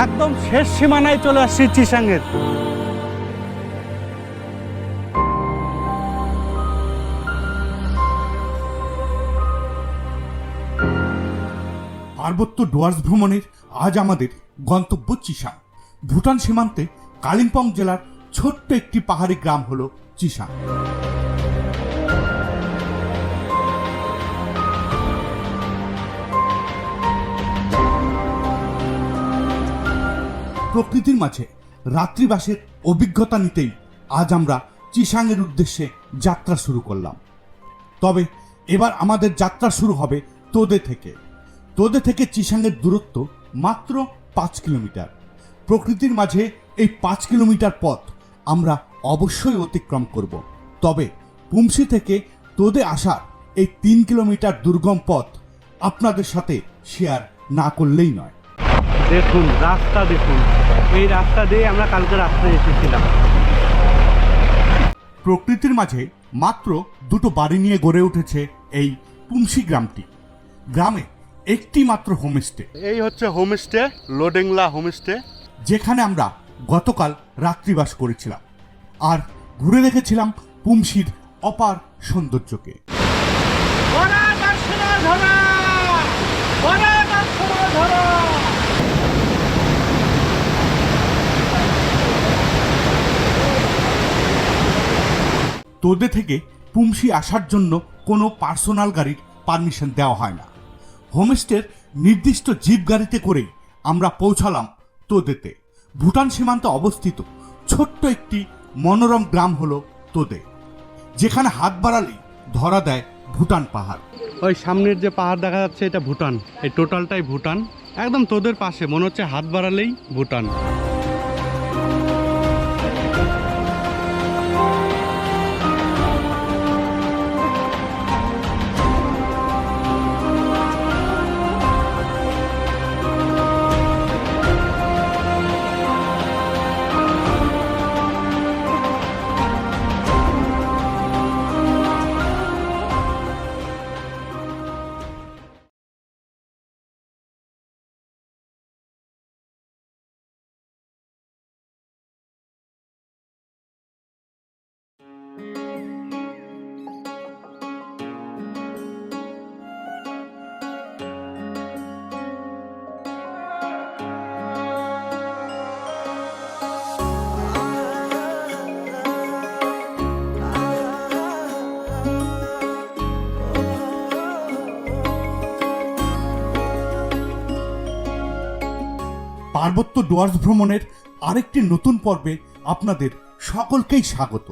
একদম শেষ সীমানায় চলে আসছি চিসাঙ্গের পার্বত্য ডুয়ার্স ভ্রমণের আজ আমাদের গন্তব্য চিসাং। ভুটান সীমান্তে কালিম্পং জেলার ছোট্ট একটি পাহাড়ি গ্রাম হলো চিসাং। প্রকৃতির মাঝে রাত্রিবাসের অভিজ্ঞতা নিতেই আজ আমরা চিসাংয়ের উদ্দেশ্যে যাত্রা শুরু করলাম। তবে এবার আমাদের যাত্রা শুরু হবে তোদে থেকে। তোদে থেকে চিসাংয়ের দূরত্ব মাত্র পাঁচ কিলোমিটার। প্রকৃতির মাঝে এই পাঁচ কিলোমিটার পথ আমরা অবশ্যই অতিক্রম করব। তবে পুমসি থেকে তোদে আসার এই তিন কিলোমিটার দুর্গম পথ আপনাদের সাথে শেয়ার না করলেই নয়। দেখুন রাস্তা দেখুন। এই রাস্তা দিয়ে আমরা কালকে রাস্তায় এসেছিলাম। প্রকৃতির মাঝে মাত্র দুটো বাড়ি নিয়ে গড়ে উঠেছে এই পুমসি গ্রামটি। গ্রামে একটি মাত্র হোমস্টে। এই হচ্ছে হোমস্টে লোডেংলা হোমস্টে। যেখানে আমরা গতকাল রাত্রিবাস করেছিলাম। আর ঘুরে দেখেছিলাম পুমসির অপার সৌন্দর্যকে। তোদে থেকে পুমসি আসার জন্য কোনো পার্সোনাল গাড়ির পারমিশন দেওয়া হয় না। হোমস্টের নির্দিষ্ট জিপ গাড়িতে করেই আমরা পৌঁছালাম তোদেতে। ভুটান সীমান্তে অবস্থিত ছোট্ট একটি মনোরম গ্রাম হলো তোদে, যেখানে হাত বাড়ালেই ধরা দেয় ভুটান পাহাড়। ওই সামনের যে পাহাড় দেখা যাচ্ছে এটা ভুটান, এই টোটালটাই ভুটান। একদম তোদের পাশে, মনে হচ্ছে হাত বাড়ালেই ভুটান। পার্বত্য ডুয়ার্স ভ্রমণের আরেকটি নতুন পর্বে আপনাদের সকলকেই স্বাগত।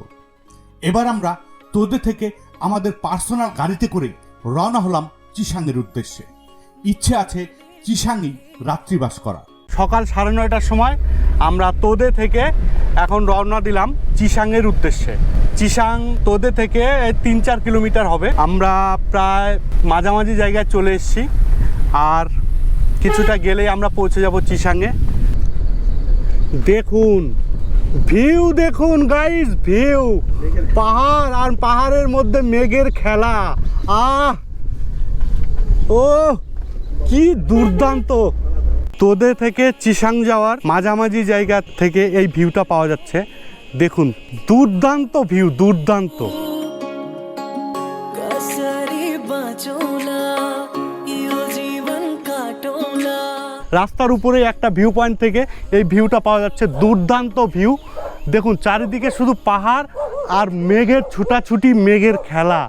এবার আমরা তোদে থেকে আমাদের পার্সোনাল গাড়িতে করে রওনা হলাম চিসাংয়ের উদ্দেশ্যে। ইচ্ছে আছে চিসাংই রাত্রিবাস করা। সকাল সাড়ে নয়টার সময় আমরা তোদে থেকে এখন রওনা দিলাম চিসাংয়ের উদ্দেশ্যে। চিসাং তোদে থেকে তিন চার কিলোমিটার হবে। আমরা প্রায় মাঝামাঝি জায়গায় চলে এসেছি। আর কিছুটা গেলেই আমরা পৌঁছে যাব চিসাংয়ে। দেখুন ভিউ দেখুন গাইস ভিউ পাহাড় আর পাহাড়ের মধ্যে মেঘের খেলা। আহ! ও, কি দুর্দান্ত। তোদে থেকে চিসাং যাওয়ার মাঝামাঝি জায়গা থেকে এই ভিউটা পাওয়া যাচ্ছে। দেখুন, দুর্দান্ত ভিউ দুর্দান্ত। রাস্তার উপরে একটা ভিউ পয়েন্ট থেকে এই ভিউটা পাওয়া যাচ্ছে দুর্দান্ত ভিউ দেখুন, চারিদিকে শুধু পাহাড় আর মেঘের ছুটাছুটি, মেঘের খেলা।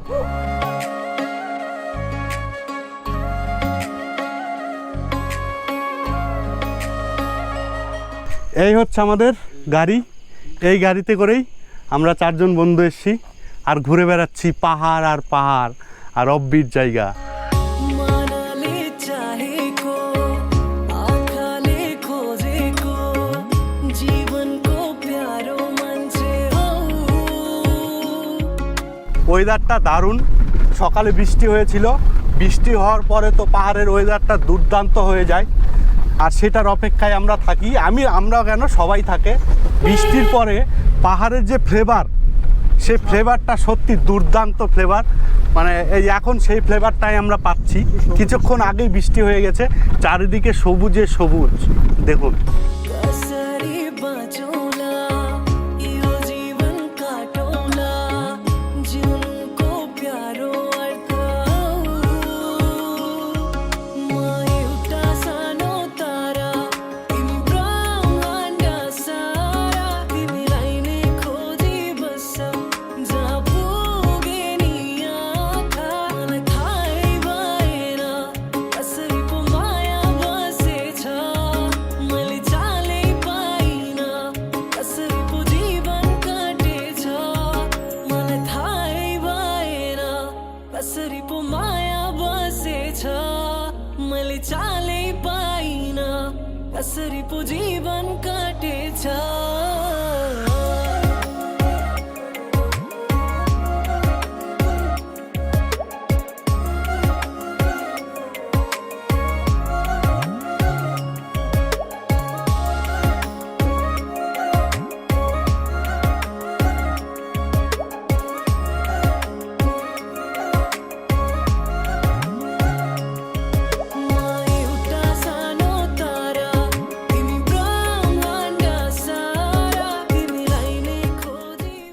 এই হচ্ছে আমাদের গাড়ি। এই গাড়িতে করেই আমরা চারজন বন্ধু এসছি আর ঘুরে বেড়াচ্ছি পাহাড় আর পাহাড় আর অব্বির জায়গা। ওয়েদারটা দারুণ। সকালে বৃষ্টি হয়েছিল। বৃষ্টি হওয়ার পরে তো পাহাড়ের ওয়েদারটা দুর্দান্ত হয়ে যায়। আর সেটার অপেক্ষায় আমরা থাকি। আমি, আমরা কেন সবাই থাকে। বৃষ্টির পরে পাহাড়ের যে ফ্লেভার সেই ফ্লেভারটা সত্যি দুর্দান্ত ফ্লেভার মানে এই এখন সেই ফ্লেভারটাই আমরা পাচ্ছি। কিছুক্ষণ আগেই বৃষ্টি হয়ে গেছে। চারিদিকে সবুজে সবুজ। দেখুন। আসরি জীবন কাটে ছা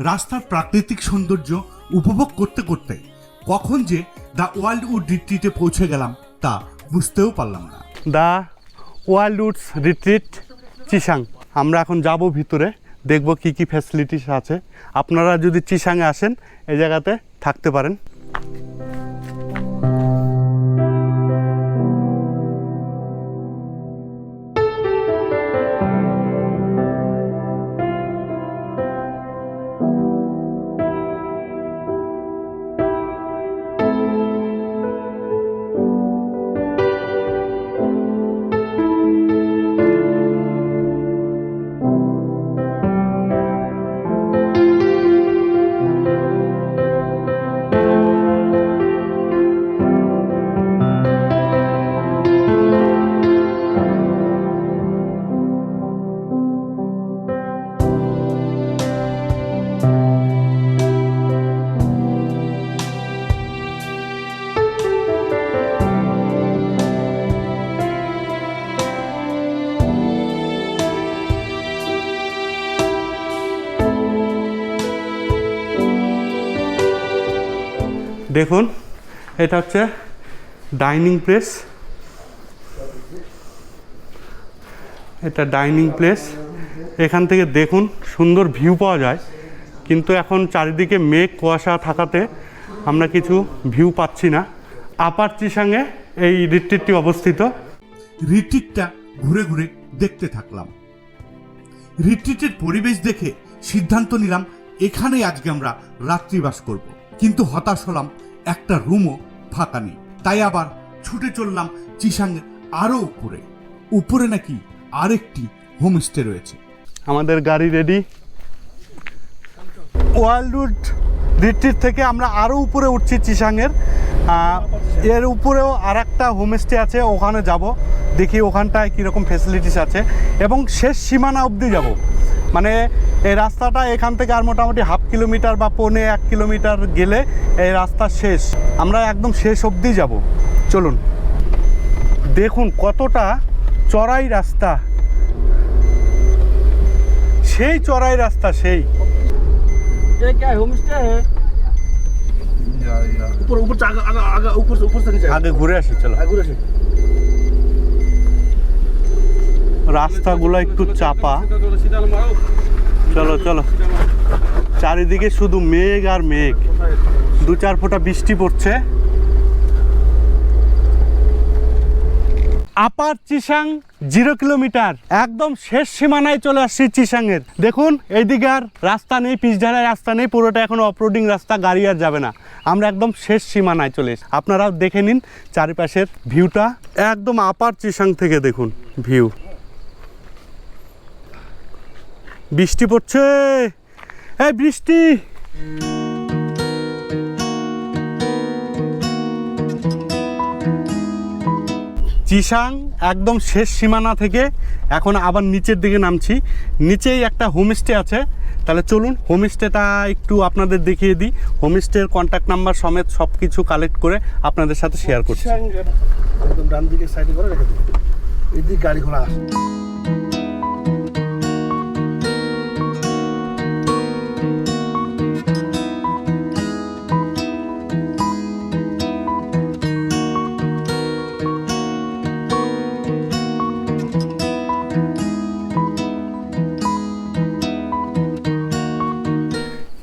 রাস্তার প্রাকৃতিক সৌন্দর্য উপভোগ করতে করতে কখন যে দ্য ওয়ার্ল্ড উড রিট্রিটে পৌঁছে গেলাম, তা বুঝতেও পারলাম না। The wild woods retreat Chisang আমরা এখন যাব ভিতরে, দেখব কি কি ফ্যাসিলিটিস আছে। আপনারা যদি চিসাংয়ে আসেন, এই জায়গাতে থাকতে পারেন। দেখুন, এটা হচ্ছে ডাইনিং প্লেস। এটা ডাইনিং প্লেস। এখান থেকে দেখুন, সুন্দর ভিউ পাওয়া যায়। কিন্তু এখন চারিদিকে মেঘ, কুয়াশা থাকাতে আমরা কিছু ভিউ পাচ্ছি না। আপার চিসাঙে এই রিট্রিটটি অবস্থিত। রিট্রিটটা ঘুরে ঘুরে দেখতে থাকলাম। রিট্রিটের পরিবেশ দেখে সিদ্ধান্ত নিলাম, এখানেই আজকে আমরা রাত্রিবাস করব। কিন্তু হতাশ হলাম একটা রুমও ফাঁকা নেই। তাই আবার ছুটে চললাম চিসাঙ্গের আরও উপরে। উপরে নাকি আরেকটি হোমস্টে রয়েছে। আমাদের গাড়ি রেডি ওয়ার্ল্ডউড রিট্রিট থেকে আমরা আরও উপরে উঠছি চিসাংয়ের। এর উপরেও আর একটা হোমস্টে আছে, ওখানে যাব। দেখি ওখানটায় কীরকম ফেসিলিটিস আছে। এবং শেষ সীমানা অবধি যাব। মানে এই রাস্তাটা এখান থেকে আর মোটামুটি হাফ কিলোমিটার বা পৌনে এক কিলোমিটার গেলে এই রাস্তা শেষ। আমরা একদম শেষ অবধি যাব। চলুন। দেখুন কতটা চড়াই রাস্তা। সেই চড়াই রাস্তা সেই। আগে ঘুরে আসি চলো। ঘুরে আসি। রাস্তাগুলো একটু চাপা। চলো চলো। চারিদিকে শুধু মেঘ আর মেঘ। দু চার ফোঁটা বৃষ্টি পড়ছে। আপার চিসাং জিরো কিলোমিটার, একদম শেষ সীমানায় চলে আসছি চিসাংয়ের। দেখুন, এইদিকে আর রাস্তা নেই পিচঢালাই রাস্তা নেই, পুরোটা এখন অফরোডিং রাস্তা, গাড়ি আর যাবে না। আমরা একদম শেষ সীমানায় চলে এসেছি। আপনারাও দেখে নিন চারিপাশের ভিউটা একদম আপার চিসাং থেকে দেখুন ভিউ বৃষ্টি পড়ছে। এই বৃষ্টি। চিসাং একদম শেষ সীমানা থেকে এখন আবার নিচের দিকে নামছি। নিচেই একটা হোমস্টে আছে। তাহলে চলুন হোমস্টেটা একটু আপনাদের দেখিয়ে দিই। হোমস্টের কন্ট্যাক্ট নাম্বার সমেত সব কিছু কালেক্ট করে আপনাদের সাথে শেয়ার করছি। একদম ডান দিকে সাইডে করে রেখে দিন এদিক গাড়ি ঘোড়া আসে।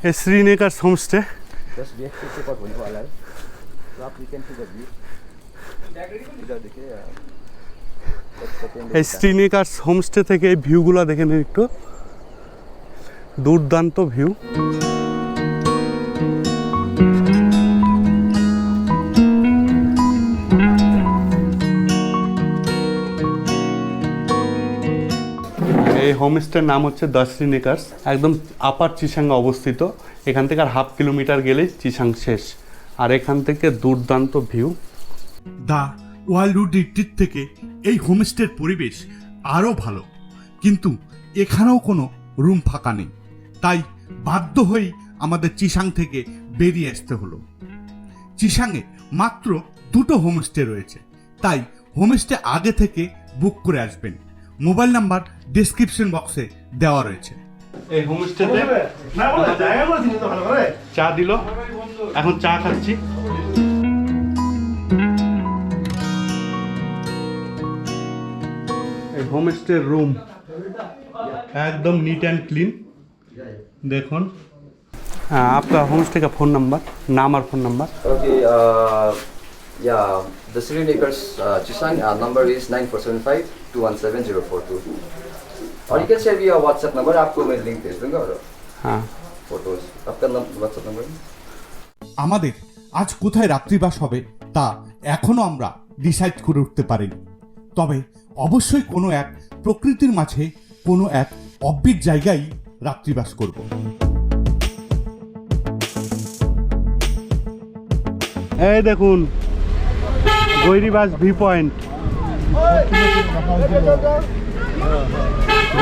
ए श्रीनेकर्स होमस्टे दस बी एक्स के पर होने वाला है तो आप वीकेंड की जब इधर देखिए अ, that's the thing এই that- শ্রীনিকার্স হোমস্টে থেকে এই ভিউগুলো দেখে নিন একটু দুর্দান্ত ভিউ হোমস্টের নাম হচ্ছে দ্য শ্রীনিকার্স একদম আপার চিসাঙ্গে অবস্থিত। এখান থেকে আর হাফ কিলোমিটার গেলেই চিসাং শেষ। আর এখান থেকে দুর্দান্ত ভিউ দ্য ওয়াইল্ডউড রিট্রিট থেকে এই হোমস্টের পরিবেশ আরও ভালো। কিন্তু এখানেও কোনো রুম ফাঁকা নেই। তাই বাধ্য হয়েই আমাদের চিসাং থেকে বেরিয়ে আসতে হলো। চিসাংয়ে মাত্র দুটো হোমস্টে রয়েছে। তাই হোমস্টে আগে থেকে বুক করে আসবেন। মোবাইল নাম্বার ডেসক্রিপশন বক্সে দেওয়া রয়েছে এই হোমস্টেতে না বলে জায়গাগুলো চিনি তো ভালো করে চা দিল এখন চা খাচ্ছি এই হোমস্টের রুম একদম নিট एंड क्लीन দেখুন हाँ आपका होमस्टे का फ़ोन नंबर नाम और phone number Okay, uh, yeah, the Sri Lakers uh, Chisang uh, number is 9475 217 042. और you can share via WhatsApp number आपको मैं लिंक भेज दूंगा और हाँ फोटोज आपका WhatsApp नंबर আমাদের আজ কোথায় রাত্রিবাস হবে তা এখনো আমরা ডিসাইড করে উঠতে পারিনি তবে অবশ্যই কোনো এক প্রকৃতির মাঝে কোনো এক অব্বিক জায়গায় রাত্রিবাস করব এই দেখুন Gairibas V point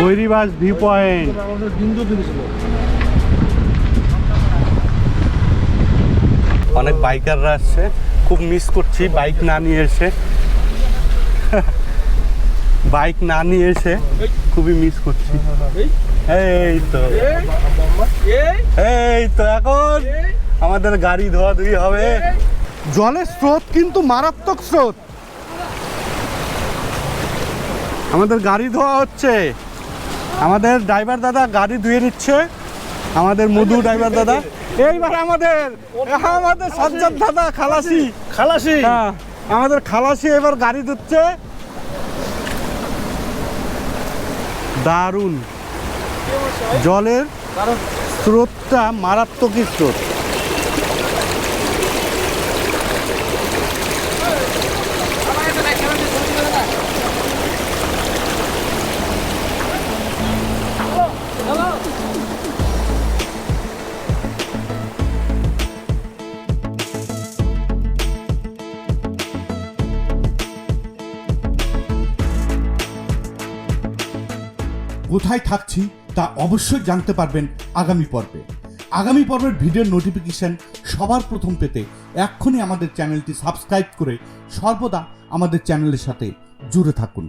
Gairibas V point. অনেক বাইকাররা আসছে। খুব মিস করছি বাইক না নিয়ে এসে। বাইক না নিয়ে এসে খুবই মিস করছি। এই তো। এই তো এখন আমাদের গাড়ি ধোয়াধুয়ি হবে। জলের স্রোত কিন্তু মারাত্মক স্রোত। আমাদের গাড়ি ধোয়া হচ্ছে। আমাদের ড্রাইভার দাদা গাড়ি ধুয়ে নিচ্ছে। আমাদের মধু ড্রাইভার দাদা। এইবার আমাদের আমাদের সজ্জাদ দাদা খালাসি। খালাসি? হ্যাঁ আমাদের খালাসি এবার গাড়ি ধুচ্ছে। দারুণ। জলের স্রোতটা মারাত্মক স্রোত। কোথায় থাকছি তা অবশ্যই জানতে পারবেন আগামী পর্বে। আগামী পর্বের ভিডিওর নোটিফিকেশন সবার প্রথম পেতে এক্ষুনি আমাদের চ্যানেলটি সাবস্ক্রাইব করে সর্বদা আমাদের চ্যানেলের সাথে জুড়ে থাকুন।